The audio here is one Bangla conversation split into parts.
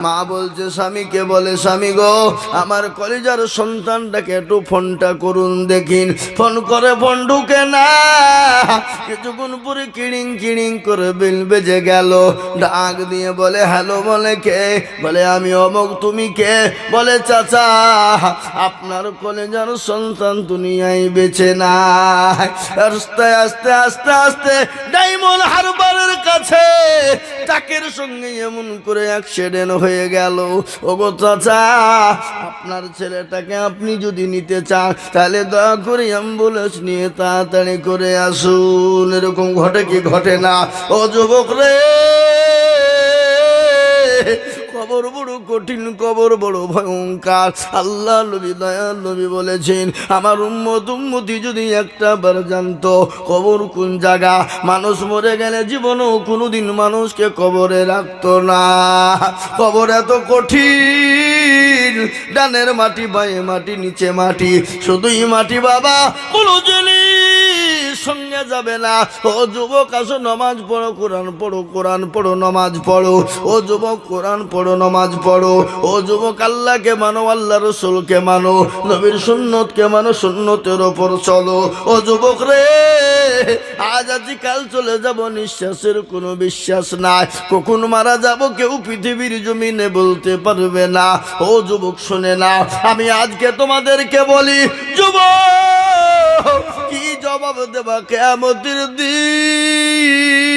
মা বলছে স্বামীকে বলে, স্বামী গো? আমার কলেজার সন্তানটাকে একটু ফোনটা করুন দেখিন। ফোন করে ফোন ঢুকে না। কিছুক্ষণ পরে কিড়িং কিড়িং করে বিল বেজে গেল। ডাক দিয়ে বলে, হ্যালো, বলে কে? বলে, আমি অমক, তুমি কে? বলে, চাচা, আপনার কলেজার সন্তান দুনিয়ায় বেছে না আস্তে আস্তে আস্তে আস্তে ডায়মন্ড হারবারের কাছে টাকের সঙ্গে এমন করে অ্যাক্সিডেন্ট হয়ে গেল। ওগো চাচা, আপনার ছেলেটাকে আপনি যদি নিতে চান, তাহলে দয়া করে অ্যাম্বুলেন্স নিয়ে তাড়াতাড়ি করে আসুন। এরকম ঘটে কি ঘটে না? ও যুবক রে! কবর বড় কঠিন কবর, বড় ভয়ঙ্কর। আল্লাহ নবী, দয়াল নবী বলেছেন, আমার উম্মত, উম্মতি যদি একটা বার জানতো, কবর কোন জায়গা? মানুষ মরে গেলে জীবনেও কোনোদিন মানুষকে কবরে রাখতো না। কবর এত কঠিন, ডানের মাটি, বায়ে মাটি, নিচে মাটি, শুধুই মাটি বাবা, কোনো জিনিস সঙ্গে যাবে না। ও যুবক, আসো, নমাজ পড়ো, কোরআন পড়ো কোরআন পড়ো, নমাজ পড়ো। ও যুবক, কোরআন পড়ো, নমাজ পড়ো। ও যুবক, আল্লাহকে মানো আল্লাহ রসুলকে মানো। নবীর সুন্নতকে মানো, সুন্নতের ওপর চলো। ও যুবক রে, আজ আজি কাল চলে যাব, নিঃশ্বাসের কোনো বিশ্বাস নাই। কখন মারা যাব কেউ পৃথিবীর জমিনে বলতে পারবে না। ও যুবক, শুনে না, আমি আজকে তোমাদেরকে বলি, যুবক! জবাব দেবা কেমতির দিন।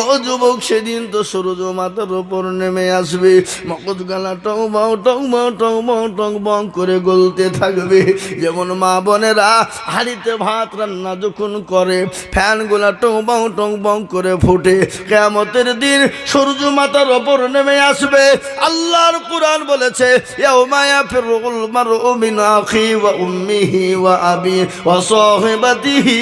ও যুবক, সেদিন তো সূর্য মাথার উপর নেমে আসবে। মকজ গালা টং বাউ টং বাউ টং বাউ টং বাউ করে গলতে থাকবে। যেমন মা বোনেরা হাড়িতে ভাত রান্না যখন করে, ফ্যানগুলা টং বাউ টং বাউ করে ফুটে কেমতের দিন সূর্য মাথার ওপর নেমে আসবে। আল্লাহর কোরআন বলেছে ইয়াউমায়া ফিরুল মারউ মিন আখি ওয়া উম্মিহি ওয়া আবি ওয়া সাহিবাতিহি।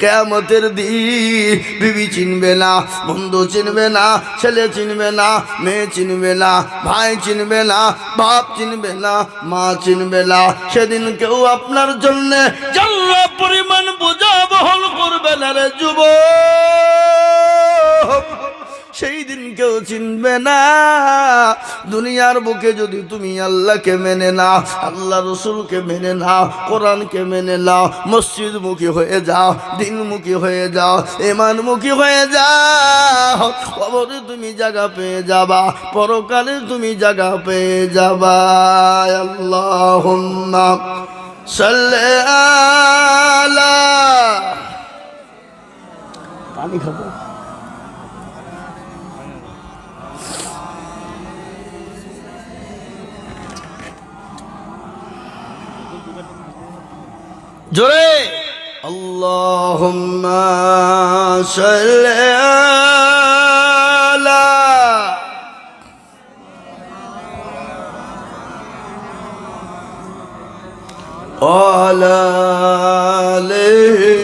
কিয়ামতের দিন বিবি চিনবে না, বন্ধু চিনবে না, ছেলে চিনবে না, মেয়ে চিনবে না, ভাই চিনবে না, বাপ চিনবে না, মা চিনবে না, সেদিন কেউ আপনার জন্য জন্য পরিমাণ বোঝা বহল করবে না রে যুবক। সেই দিন কেউ চিনবে না। দুনিয়ার বুকে যদি তুমি আল্লাহকে মেনে নাও, আল্লাহ রসুলকে মেনে নাও, কোরআনকে মেনে নাও মসজিদ মুখী হয়ে যাও, দিনমুখী হয়ে যাও এমানমুখী হয়ে যাও, কবরে তুমি জায়গা পেয়ে যাবা, পরকালে তুমি জায়গা পেয়ে যাবা। আল্লাহ সাল্লে আলা পানি খাব। জোরে। আল্লাহুম্মা সাল্লি আলা আলা আলিহি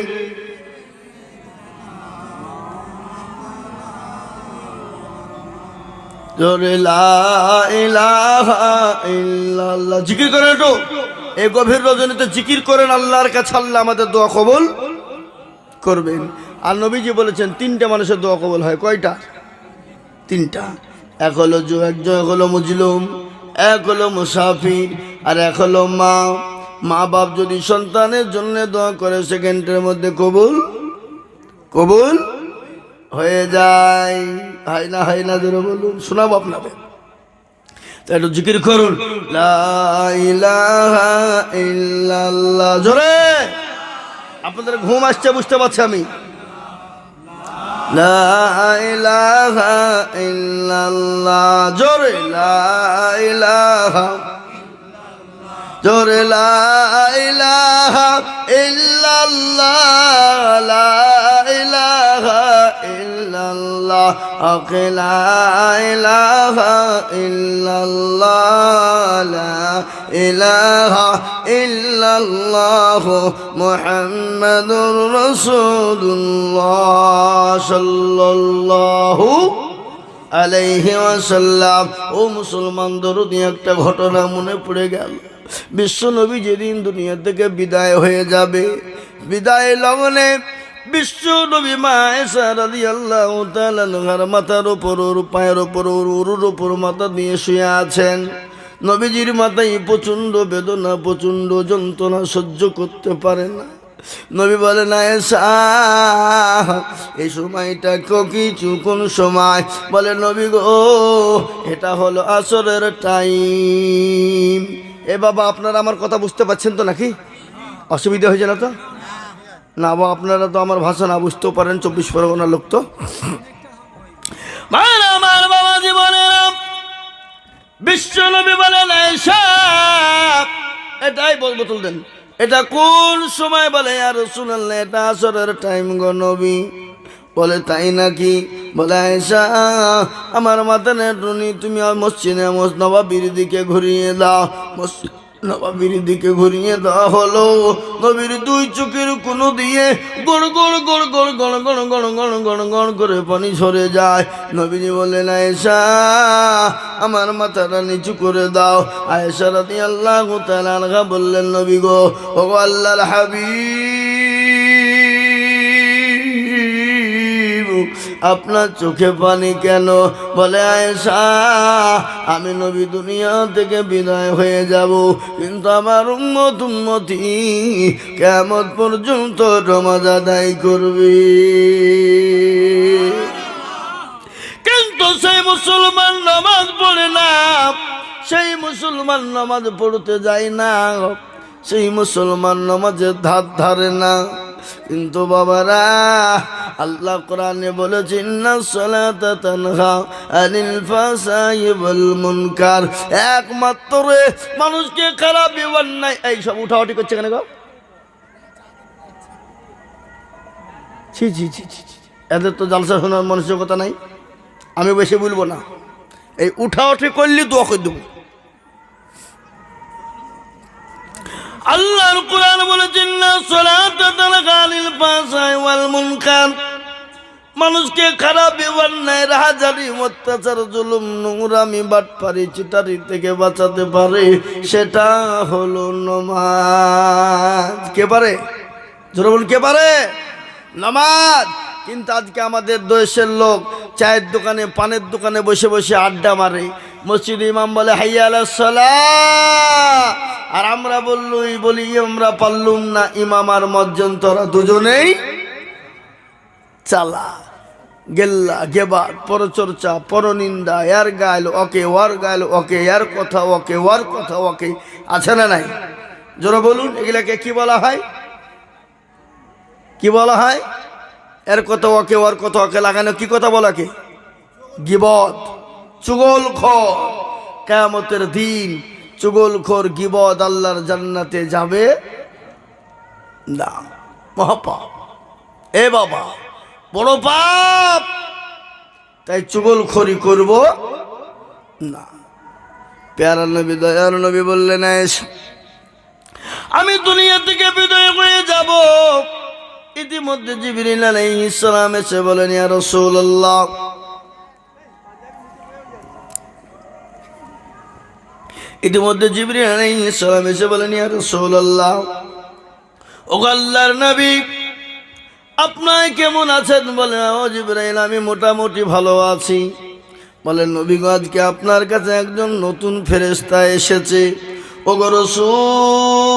জোরে লা ইলাহা ইল্লাল্লাহ। জিকির করেন একটু। এই গভীর রজনীতে জিকির করেন আল্লাহর কাছে, আল্লাহ আমাদের দোয়া কবুল করবেন। আর নবীজি বলেছেন, তিনটা মানুষের দোয়া কবুল হয়। কয়টা? তিনটা। এক হলো জু একজন এক হলো মুজলুম, এক হলো মুসাফির, আর এক হলো মা। মা বাপ যদি সন্তানের জন্য দোয়া করে সেকেন্ডের মধ্যে কবুল কবুল হয়ে যায়। হয় না হয় না ধরে বলুন, শোনাবো আপনাদের। একটু জিকির করুন। জোরে! আপনাদের ঘুম আসছে বুঝতে পারছি আমি। জোরে! লা ইলাহা জোরে লা ইলাহা ইল্লাল্লাহ, লা ইলাহা ইল্লাল্লাহ, হক লা ইলাহা আলাইহি ওয়াসাল্লাম। ও মুসলমান দরদি একটা ঘটনা মনে পড়ে গেল। বিশ্ব নবী যেদিন দুনিয়া থেকে বিদায় হয়ে যাবে, বিদায় লগনে বিশ্ব নবী তাআলা মাথার উপর, ওর পায়ের উপর, ওর উরুর উপর মাথা দিয়ে শুয়ে আছেন। নবীজির মাথায় প্রচণ্ড বেদনা, প্রচণ্ড যন্ত্রণা সহ্য করতে পারে না। নবী বলে, না এসা এই সময়টা কিছু, কোন সময়? বলে, নবী গো, এটা হলো আসরের টাইম এ বাবা আপনারা আমার কথা বুঝতে পারছেন তো নাকি? অসুবিধা হয়েছে না তো? না বা আপনারা তো আমার ভাষা না বুঝতেও পারেন চব্বিশ পরগনার লোক তো। আমার বাবা জীবনের বিশ্ব নবী বলেন "ঈশা, এটাই বল বোতল দেন। এটা কোন সময় বলে আর শুনলেন এটা আসরের টাইম গো নবী। বলে তাই নাকি বলে আয়সা আমার মাথা নেটুনি তুমি আর মসজিদে মস নবাবির দিকে ঘুরিয়ে দাও মসজিদ নবাবির দিকে ঘুরিয়ে দেওয়া হলো নবীর দুই চোখের কোনো দিয়ে গড় গড় গড় গড় গড় গড় গড় গড় গড় গড় করে পানি ঝরে যায় নবীজি বললেন আয়েশা আমার মাথাটা নিচু করে দাও আয়েশা রাতি আল্লাহ তালা বললেন নবী গো ও আল্লাহর হাবিব আপনার চোখে পানি কেন? বলে, আয়েশা, আমি নবী দুনিয়া থেকে বিদায় হয়ে যাব। কিন্তু আমার উম্মত উম্মতি কেমন পর্যন্ত রমাজ আদায় করবে? কিন্তু সেই মুসলমান নামাজ পড়ে না, সেই মুসলমান নামাজ পড়তে যায় না, সেই মুসলমান নামাজের ধার ধারে না। কিন্তু বাবারা, আল্লাহ কোরআনে বলেছেন না সালাতা তানহা আনিল ফাসাই ওয়াল মুনকার। একমাত্র মানুষকে খারাপ নাই। এই সব উঠাউটি করছে কেন গো? ছি ছি ছি ছি। এদের তো জালসা শোনার মানসিকতা নাই। আমি বেশি বলব না। এই উঠা উঠি করলে দোয়া করে দেবো। আল্লাহর কোরআন বলেছেন না সলাত তালাকালিল পাসাই ওয়াল মুনকার। মানুষকে খারাপ নাই রাহাজারি, অত্যাচার, জুলুম, নোংরামি, বাটপারি, চিটারি থেকে বাঁচাতে পারে, সেটা হলো নমাজ। কে পারে? জোরে বলুন, কে পারে? নামাজ। কিন্তু আজকে আমাদের দেশের লোক চায়ের দোকানে, পানের দোকানে বসে বসে আড্ডা মারে। মসজিদ ইমাম বলে, হাইয়া আর আমরা বললুই, বলি আমরা পারলুম না, ইমাম আর মজ্জন তোরা দুজনেই চালা। গেল্লা, গেবার, পরচর্চা, পরনিন্দা, এর গাইল ওকে ওয়ার গাইল ওকে, এর কথা ওকে ওয়ার কথা ওকে। আছে না নাই? জোরে বলুন, এগুলাকে কি বলা হয়? কি বলা হয়? এর কথা ওকে ওর কথা ওকে লাগানো কি কথা বলাকে গিবদ চুগল খর। কেমতের দিন চুগল খোর গিবদ আল্লাহর জান্নাতে যাবে না। মহাপাপ। এ বাবা বড় পাপ। তাই চুগল খড়ি করব না। পেয়ারা নবী দয়ার নবী বললেন "এস, আমি দুনিয়া থেকে বিদায় হয়ে যাব। ইতিমধ্যে জিবরিল আলাইহিস সালাম এসে বলেন, ইয়া রাসূলুল্লাহ। ইতিমধ্যে জিবরিল আলাইহিস সালাম এসে বলেন, ইয়া রাসূলুল্লাহ ও আল্লাহর নবী আপনার কেমন আছেন? বলে ও জিবরাইল আমি মোটামুটি ভালো আছি। বলে নবীগ আজকে আপনার কাছে একজন নতুন ফেরেস্তা এসেছে। ও গো রসুল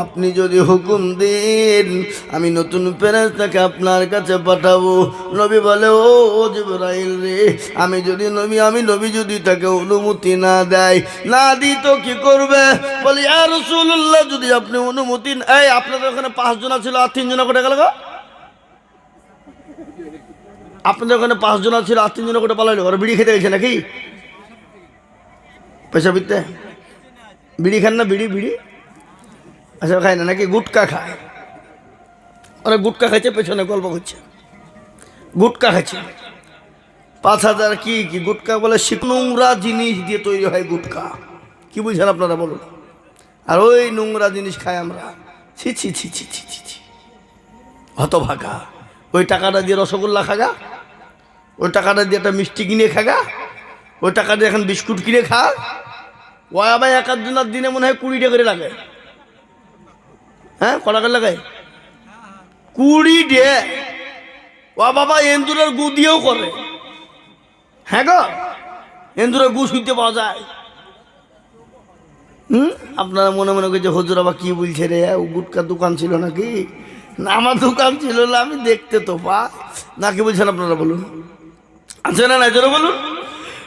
আপনি যদি হুকুম দিন, আমি নতুন ফেরেস্তাকে আপনার কাছে পাঠাবো। নবী বলে, ও জিবরাইল রে, আমি যদি নবী, আমি নবী যদি তাকে অনুমতি না দেয় না দিই তো কি করবে? বলি আর রসুল্লাহ যদি আপনি অনুমতি এই আপনাদের ওখানে পাঁচজন ছিল আর তিনজন করে গেল? আপনাদের ওখানে পাঁচজন ছিল আর তিনজন করে পালাইলো ওরা বিড়ি খেতে গেছে নাকি? পয়সা বিতে বিড়ি খান না, বিড়ি বিড়ি? আচ্ছা খায় না, নাকি গুটকা খায়? ওরা গুটকা খাইছে, পেছনে গল্প করছে। গুটকা খাচ্ছে পাঁচ হাজার কি কি গুটকা বলে নোংরা জিনিস দিয়ে তৈরি হয় গুটকা। কি বুঝছেন আপনারা, বলুন। আর ওই নোংরা জিনিস খাই আমরা। ছি ছি ছি ছি ছি ছি ছি। হতভাগা। ওই টাকাটা দিয়ে রসগোল্লা খাগা? ওই টাকাটা দিয়ে একটা মিষ্টি কিনে খাগা? ওই টাকা দিয়ে এখন বিস্কুট কিনে খা? ও আবার এক আধজনের দিনে মনে হয় কুড়ি টাকা করে লাগে। হ্যাঁ কটা করে লাগায় কুড়ি ডে। ও বাবা, এন্দুরের গু দিয়েও করে। হ্যাঁ গো, এন্দুরের গু শুইতে পাওয়া যায়। হুম? আপনারা মনে মনে করছে, হজুর আবার কি বলছে রে? ও গুটকার দোকান ছিল নাকি? না, আমার দোকান ছিল না, আমি দেখতে তো পা। নাকি বলছেন আপনারা বলুন? আছে না না বলুন?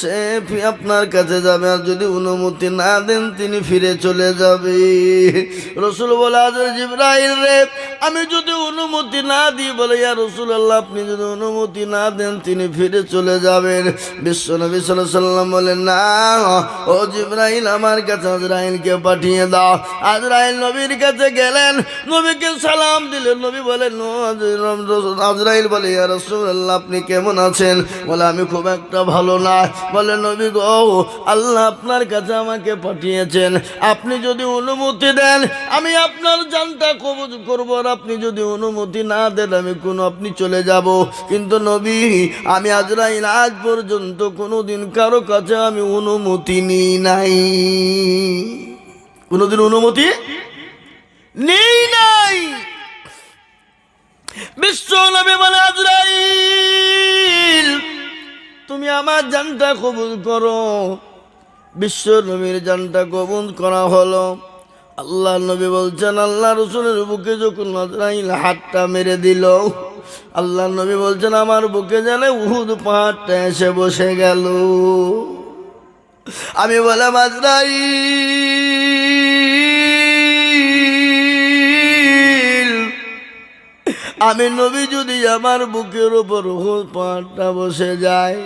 সে আপনার কাছে যাবে, আর যদি অনুমতি না দেন তিনি ফিরে চলে যাবে। রসুল বলে আজ জিব্রাইল রে, আমি যদি অনুমতি না দিই, বলে, ইয়া রসুল আল্লাহ আপনি যদি অনুমতি না দেন, তিনি ফিরে চলে যাবেন। বিশ্ব নবী সাল্লাম বলেন না, ও জিব্রাইল, আমার কাছে আজরাইলকে পাঠিয়ে দাও। আজরাইল নবীর কাছে গেলেন, নবীকে সালাম দিলেন। নবী বলেন "ও আজরাইল বলে, ইয়া আল্লাহ আপনি কেমন আছেন? বলে, আমি খুব একটা ভালো না। বলে, নবী গো, আল্লাহ আপনার কাছে আমাকে পাঠিয়েছেন। আপনি যদি অনুমতি দেন, আমি আপনার জানটা কবজ করব আর আপনি যদি অনুমতি না দেন, আমি কোনো, আপনি চলে যাব। কিন্তু নবী, আমি আজরাইল, আজ পর্যন্ত কোনো দিন কারও কাছে আমি অনুমতি নিই নাই। কোনোদিন অনুমতি নেই নাই। বিশ্ব নবী বলে, আজরাইল তুমি আমার জানটা কবুল করো। বিশ্ব নবীর জানটা কবুল করা হলো। আল্লাহ নবী বলছেন, আল্লাহ রসুলের বুকে যখন আজরাইল হাতটা মেরে দিল, আল্লাহ নবী বলছেন, আমার বুকে জানে উহুদ পাহাড়টা এসে বসে গেল। আমি বললাম আজরাইল আমি নবী যদি আমার বুকের উপর পাহাড়টা বসে যায়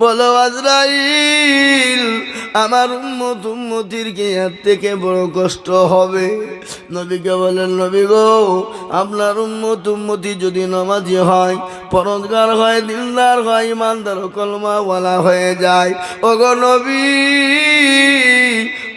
বলো, আজরাইল, আমার উম্মত উম্মতির কি এর থেকে বড় কষ্ট হবে? নবীকে বলেন, নবী গো, আপনার উম্মত উম্মতি যদি নমাজি হয় পরজগার হয়, দিলদার হয়, ইমানদার কলমাওয়ালা হয়ে যায়। ওগো নবী,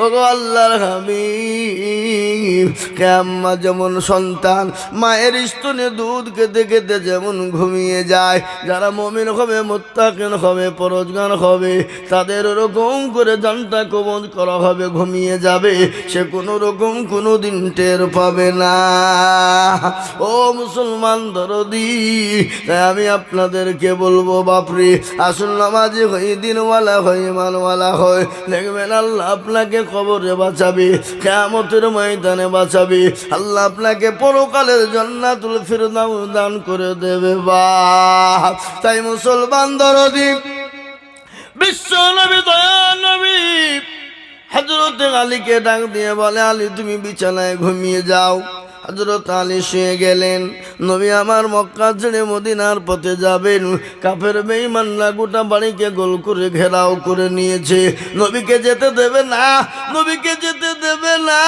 ওগো আল্লাহর হাবিব কেম্মা যেমন সন্তান, মায়ের স্তনে দুধ খেতে খেতে যেমন ঘুমিয়ে যায়। যারা মমিন হবে, মোত্তাকিন হবে পরজগান হবে। তাদের ওরকম করে জানটা কবজ করা হবে, ঘুমিয়ে যাবে। সে কোনো রকম কোনো দিন টের পাবে না। ও মুসলমান দরদি, তাই আমি আপনাদেরকে বলব, বাপরে, আসল নামাজি হই দিনওয়ালা হই মানওয়ালা হয়, দেখবেন আল্লাহ আপনাকে কবরে বাঁচাবে কেমতের ময়দানে বাঁচাবে। আল্লাহ আপনাকে পরকালের জন্নাতুল ফিরদাউ দান করে দেবে বা তাই মুসলমান দরদি বিশ্ব নবী দয়া নবী। হজরত আলীকে ডাক দিয়ে বলে আলী তুমি বিছানায় ঘুমিয়ে যাও। হজরত আলী শুয়ে গেলেন। নবী আমার মক্কা ছেড়ে মদিনার পথে যাবেন। কাফের বেঈমানরা গোটা বাড়িকে গোল করে ঘেরাও করে নিয়েছে। নবীকে যেতে দেবে না, নবীকে যেতে দেবে না।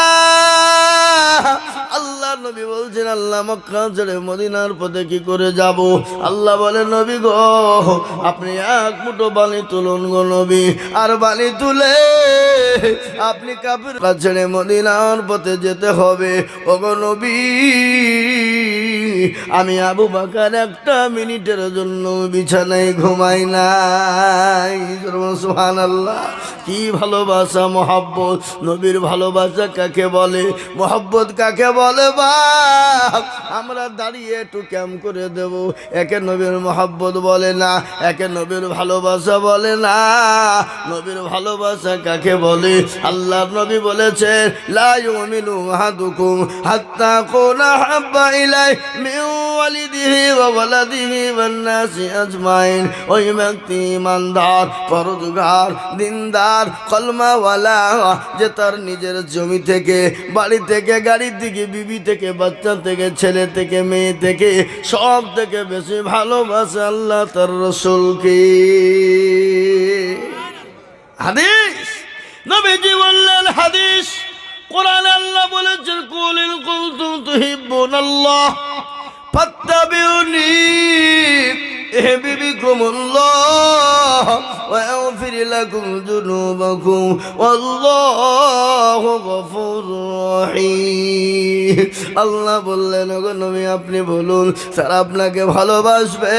আল্লাহ নবী বলছেন, আল্লাহ মক্কা ছেড়ে মদিনার পথে কি করে যাব? আল্লাহ বলে, নবী গো, আপনি এক মুঠো বালি তুলুন গো নবী। আর বালি তুলে আপনি কাপের ছেড়ে মদিনার পথে যেতে হবে। ও গো নবী আমি আবু বাকার একটা মিনিটের জন্য বিছানায় ঘুমাই নাই। সুহান আল্লাহ কি ভালোবাসা, মোহাব্বত? নবীর ভালোবাসা কাকে বলে? মোহাব্বত কাকে বলে, বাপ? আমরা দাঁড়িয়ে একটু ক্যাম্প করে দেব। একে নবীর মোহাব্বত বলে না, একে নবীর ভালোবাসা বলে না। নবীর ভালোবাসা কাকে বলে? আল্লাহ নবী বলেছেন, লা ইউমিনু আহাদুকুম হাত্তা কুনা হাব্বা ইলাই আজমাইন ওই ব্যক্তি ইমানদার পরদগার দিনদার যে তার নিজের জমি থেকে, বাড়ি থেকে গাড়ি থেকে, বিবি থেকে, বাচ্চা থেকে, ছেলে থেকে, মেয়ে থেকে, সব থেকে বেশি ভালোবাসে আল্লাহ তার রসুলকে। হাদিস? নবীজি বললেন, হাদিস। কোরআন আল্লাহ বলেছেন, কুলিল কুলতুম তুহিব্বুন আল্লাহ فاتبعوني ফাত্তাবিউনি ইহবিবিকুমুল্লাহ ويغفر لكم ذنوبكم والله غفور رحيم আল্লাহ বললেন ওগো নবী আপনি বলুন তারা আপনাকে ভালোবাসবে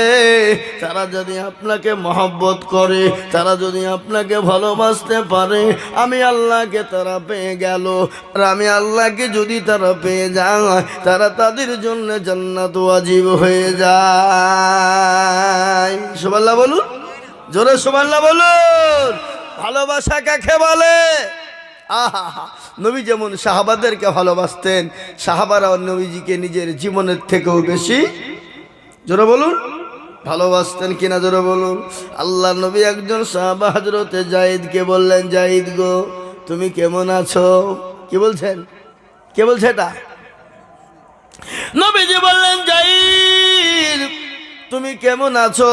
তারা যদি আপনাকে মহব্বত করে তারা যদি আপনাকে ভালোবাসতে পারে আমি আল্লাহকে তারা পেয়ে গেল আর আমি আল্লাহকে যদি তারা পেয়ে যায় তারা তাদের জন্য জান্নাত ওয়াজিব হয়ে যায় সুবাল্লাহ বলুন। জোরে সুবাল্লাহ বলুন। ভালোবাসা কাকে বলে? আহা নবী যেমন সাহাবাদেরকে ভালোবাসতেন, সাহাবারা নবীজিকে নিজের জীবনের থেকেও বেশি। জোরে বলুন। ভালোবাসতেন কিনা জোরে বলুন। আল্লাহ নবী একজন সাহাবা হজরতে জাহিদকে বললেন জাহিদ গো, তুমি কেমন আছো? কি বলছেন? কে বলছে এটা? নবীজি বললেন জাহিদ তুমি কেমন আছো?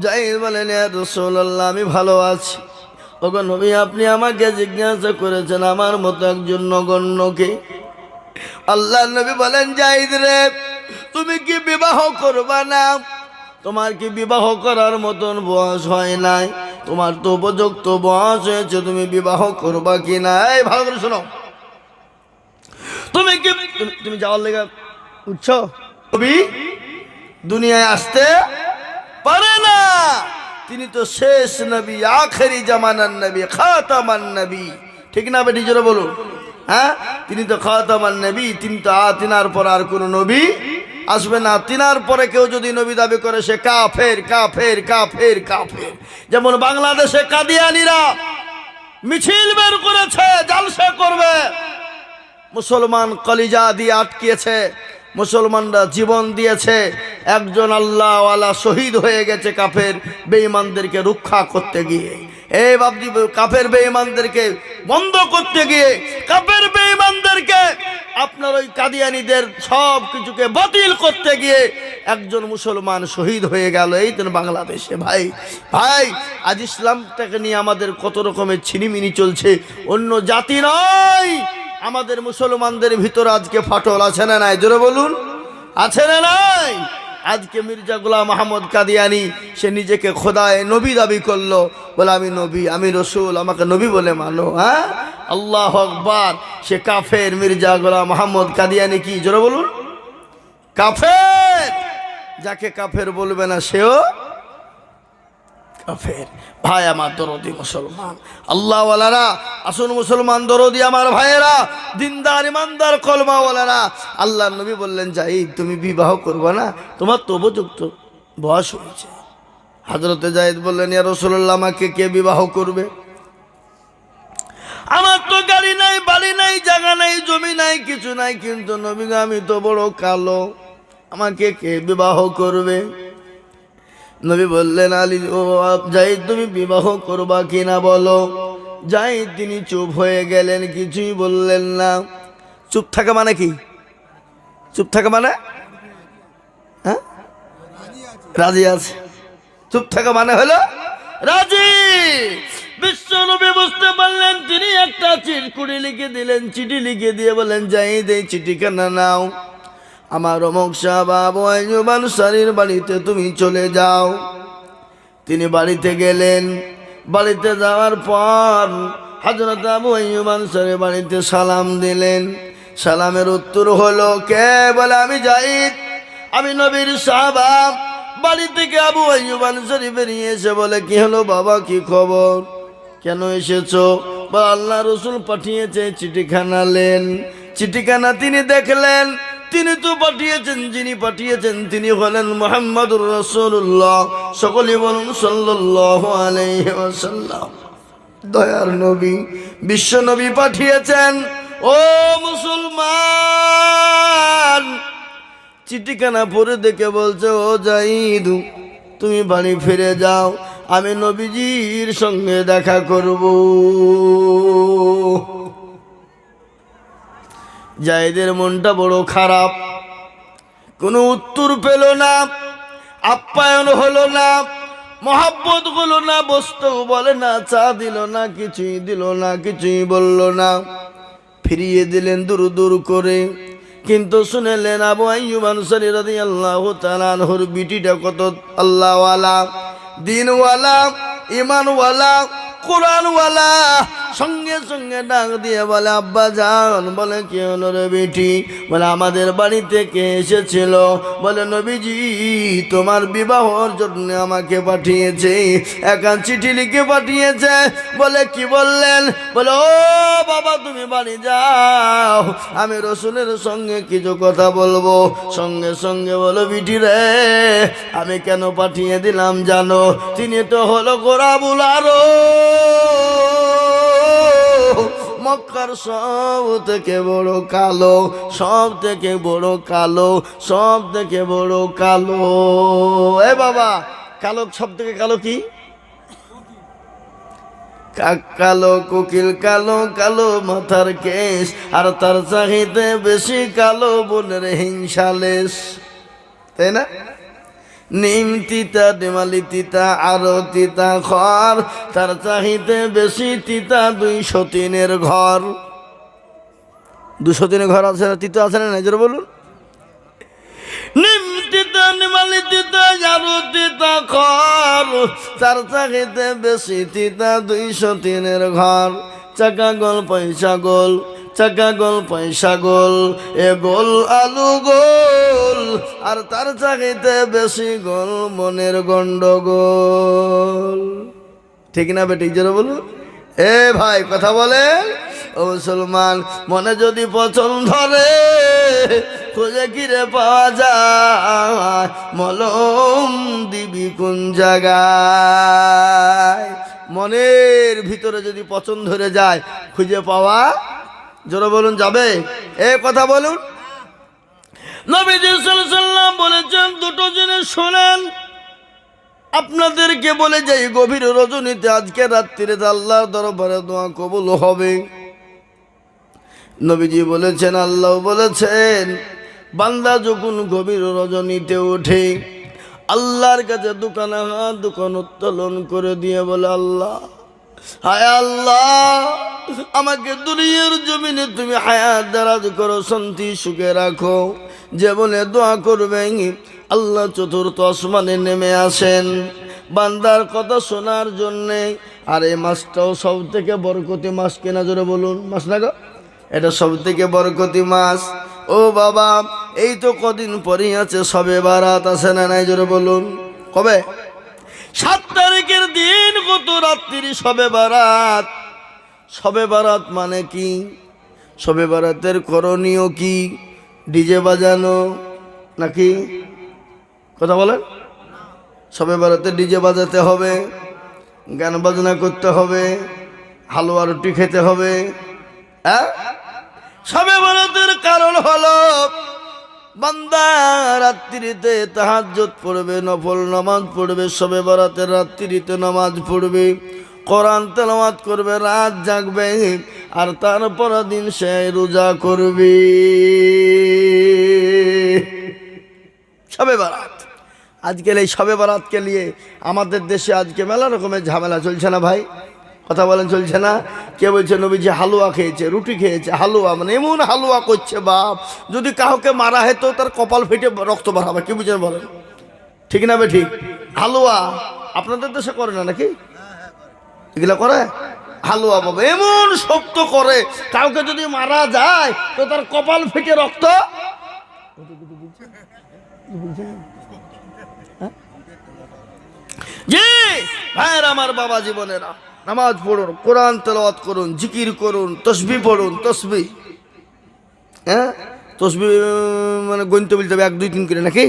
জাহিদ বলেন রসোল্লাহ আমি ভালো আছি। ওগো নবী, আপনি আমাকে জিজ্ঞাসা করেছেন, আমার মতো একজন নগণ্যকে? আল্লাহ নবী বলেন, জাহিদ রে, তুমি কি বিবাহ করবা না? তোমার কি বিবাহ করার মতন বয়স হয় নাই? তোমার তো উপযুক্ত বয়স হয়েছে, তুমি বিবাহ করবা কি না? এই, ভালো করে শোনো। তুমি কি, তুমি- তুমি যাওয়ার লেগে উঠছ? কবি দুনিয়ায় আসতে পারে না। তিনি তো শেষ নবী, আখেরি জামানার নবী, খাতামান নবী। ঠিক না বেটি, জোরে বলুন। হ্যাঁ? তিনি তো খাতামান নবী, তিনি তো আ তিনার পর আর কোনো নবী আসবে না। তিনার পরে কেউ যদি নবী দাবি করে, সে কাফের কাফের কাফের কাফের। যেমন বাংলাদেশে কাদিয়ানিরা মিছিল বের করেছে, জালসা করবে। মুসলমান কলিজা দিয়ে আটকিয়েছে। মুসলমানরা জীবন দিয়েছে। একজন আল্লাহওয়ালা শহীদ হয়ে গেছে কাফের বেঈমানদেরকে রক্ষা করতে গিয়ে। এই বাবজি কাফের বেঈমানদেরকে বন্ধ করতে গিয়ে কাফের বেঈমানদেরকে আপনার ওই কাদিয়ানিদের সব কিছুকে বাতিল করতে গিয়ে একজন মুসলমান শহীদ হয়ে গেল। এই তো বাংলাদেশে ভাই। ভাই, আজ ইসলামটাকে নিয়ে আমাদের কত রকমের ছিনিমিনি চলছে। অন্য জাতি নয়। আমাদের মুসলমানদের ভিতর আজকে ফাটল আছে না নাই? জোরে বলুন। আছে না নাই? আজকে মির্জা গোলাম মাহমদ কাদিয়ানি, সে নিজেকে খোদায় নবী দাবি করল। বলে, আমি নবী, আমি রসুল, আমাকে নবী বলে মানো। হ্যাঁ? আল্লাহ আকবার। সে কাফের মির্জা গোলাম মাহমদ কাদিয়ানি কি? জোরে বলুন। কাফের! যাকে কাফের বলবে না, সেও কাফের ভাই, আমার দরদি মুসলমান। আল্লাহওয়ালারা, আসুন মুসলমান দরদি, আমার ভাইয়েরা, দিনদার, ইমানদার, কলমাওয়ালারা। আল্লাহ নবী বললেন যাই তুমি বিবাহ করবে না? তোমার তো উপযুক্ত। বয়স হয়েছে। হাজরতে জাহিদ বললেন, ইয়া রসুল্লাহ আমাকে কে বিবাহ করবে? আমার তো গাড়ি নাই, বাড়ি নাই, জায়গা নাই, জমি নাই, কিছু নাই, কিন্তু নবী আমি তো বড় কালো। আমাকে কে বিবাহ করবে? নবী বললেন, আলী, ও যাই তুমি বিবাহ করবা কিনা বলো? যাই তিনি চুপ হয়ে গেলেন, কিছুই বললেন না। চুপ থাকা মানে কি? চুপ থাকা মানে? হ্যাঁ? রাজি আছে। চুপ থাকা মানে হলো রাজি। বিশ্ব নবী বুঝতে পারলেন, তিনি একটা চিরকুড়ি লিখে দিলেন, চিঠি লিখে দিয়ে বলেন যাই দে চিঠিখানা নাও। আমার অমক সাহাব মানুষারির বাড়িতে তুমি চলে যাও। তিনি বাড়িতে গেলেন। বাড়িতে যাওয়ার পর হজরত আবু আইয়ুব আনসারের বাড়িতে সালাম দিলেন। সালামের উত্তর হলো, কে? বলে, আমি যাই আমি নবীর সাহাবা বাড়ি থেকে আবু আইয়ুব আনসারি বেরিয়ে এসে বলে, কি হলো বাবা? কি খবর? কেন এসেছ? বা আল্লাহ রসুল পাঠিয়েছে, চিঠিখানা লেন চিঠিখানা তিনি দেখলেন। তিনি তো পাঠিয়েছেন, যিনি পাঠিয়েছেন, তিনি হলেন মোহাম্মদুর রসুল্লাহ সকলে বলুন সাল্লাহ দয়ার নবী, বিশ্ব নবী পাঠিয়েছেন। ও মুসলমান, চিঠিখানা পরে দেখে বলছে, ও জাইদ, তুমি বাড়ি ফিরে যাও, আমি নবীজির সঙ্গে দেখা করব। জাইদের মনটা বড় খারাপ। কোনো উত্তর পেল না, আপ্যায়ন হলো না, মহাব্বত হলো না, বসতেও বলে না, চা দিল না, কিছুই দিল না, কিছুই বলল না। ফিরিয়ে দিলেন দূর দূর করে, কিন্তু শুনেলেন আবু আইয়ুব আনসারী রাদিয়াল্লাহু তাআলা আনহুর বিটিটা কত আল্লাহওয়ালা, দিনওয়ালা ইমানওয়ালা কোরআনওয়ালা সঙ্গে সঙ্গে ডাক দিয়ে বলে, আব্বা যান। বলে, কি হলো রে বেটি? বলে, আমাদের বাড়ি থেকে এসেছিল। বলে, নবীজি, তোমার বিবাহর জন্য আমাকে পাঠিয়েছে। একান চিঠি লিখে পাঠিয়েছে। বলে, কি বললেন? বলে, ও বাবা, তুমি বাড়ি যাও। আমি রসুলের সঙ্গে কিছু কথা বলব। সঙ্গে সঙ্গে বলো, বিটি রে, আমি কেন পাঠিয়ে দিলাম জানো? তিনি তো হলো গোরাবুল আরও। মক্কার সব থেকে বড় কালো, সব থেকে বড় কালো, সব থেকে বড় কালো। এ বাবা, কালো সব থেকে কালো কি? কাক কালো কোকিল, কালো কালো মাথার কেশ, আর তার চাহিদে বেশি কালো বোনের হিংসালেশ তাই না? নিম তিতা ডেমালি তিতা আরও তিতা ঘর, তার চাহিদে বেশি তিতা দুইশো তিনের ঘর। দুশো তিনের ঘর আছে তিতা আছে না নিজের বলুন। নিম তিতা নিমালি তিতা আরও তিতা ঘর, তার চাহিদে বেশি তিতা দুইশো তিনের ঘর। চাকা গোল, পয়সা গোল চাকা গোল, পয়সা গোল, এ গোল আলু গোল, আর তার চাহিদে বেশি গোল মনের গন্ডগোল। ঠিক না বেটি, জোরে বলুন। এ ভাই, কথা বলেন। ও মুসলমান, মনে যদি পছন্দ ধরে, খুঁজে কিরে পাওয়া যায়? মলম দিবি কোন জায়গায়? মনের ভিতরে যদি পছন্দ ধরে যায়, খুঁজে পাওয়া জোরে বলুন, যাবে? এ কথা বলুন। নবীজি সাল্লাম বলেছেন, দুটো জিনিস শোনেন। আপনাদেরকে বলে যাই, গভীর রজনীতে আজকে রাত্রিতে আল্লাহর দরবারে দোয়া কবুল হবে। নবীজি বলেছেন, আল্লাহ বলেছেন, বান্দা যখন গভীর রজনীতে ওঠে, আল্লাহর কাছে দোকান হাত দোকান উত্তোলন করে দিয়ে বলে, আল্লাহ হায় আল্লাহ, আমাকে দুনিয়ার জমিনে তুমি হায়াত দারাজ করো, শান্তি সুখে রাখো। যে বলে দোয়া করবেন আল্লাহ চতুর্থ আসমানে নেমে আসেন। বান্দার কথা শোনার জন্যে। আর এই মাছটাও সব থেকে বরকতি মাস কেনা জোরে বলুন। মাস না গো? এটা সব থেকে বরকতি মাস ও বাবা, এই তো কদিন পরেই আছে, সবে বারাত আছে না নাই জোরে বলুন। কবে? সাত তারিখের দিন কত রাত্রি সবে বারাত? সবে বারাত মানে কি? সবে বারাতের করণীয় কি? ডিজে বাজানো নাকি? কথা বলেন। সবে বারাতে ডিজে বাজাতে হবে, গান বাজনা করতে হবে, হালুয়া রুটি খেতে হবে হ্যাঁ? সবে বারাতের কারণ হলো বান্দা রাত্রিতে তাহাজ্জত পড়বে, নফল নামাজ পড়বে সবে বারাতের রাত্রিতে নামাজ পড়বে, কোরআন তেলাওয়াত করবে, রাত জাগবে আর তারপর দিন সে রোজা করবে। সবে বারাত। আজকাল এই সবে বারাতকে নিয়ে আমাদের দেশে আজকে মেলা রকমের ঝামেলা চলছে না ভাই? কথা বলেন, চলছে না? কে বলছে, নবীজি হালুয়া খেয়েছে, রুটি খেয়েছে, হালুয়া মানে এমন হালুয়া করছে বাপ। যদি কাউকে মারা হয় তো তার কপাল ফেটে রক্ত বাড়াবে কি বুঝেন বলেন? ঠিক না বে ঠিক? হালুয়া, আপনাদের দেশে করে না নাকি? এগুলো করে? হালুয়া বাবা, এমন শক্ত করে, কাউকে যদি মারা যায়, তো তার কপাল ফেটে রক্ত? জি, ভাইয়ের আমার বাবা জীবনেরা। নামাজ পড়ুন, কোরআন তেলাওয়াত করুন, জিকির করুন, তসবি পড়ুন, তসবি। হ্যাঁ? তসবি মানে গণিত বলতে হবে, এক, দুই, তিন করে, নাকি?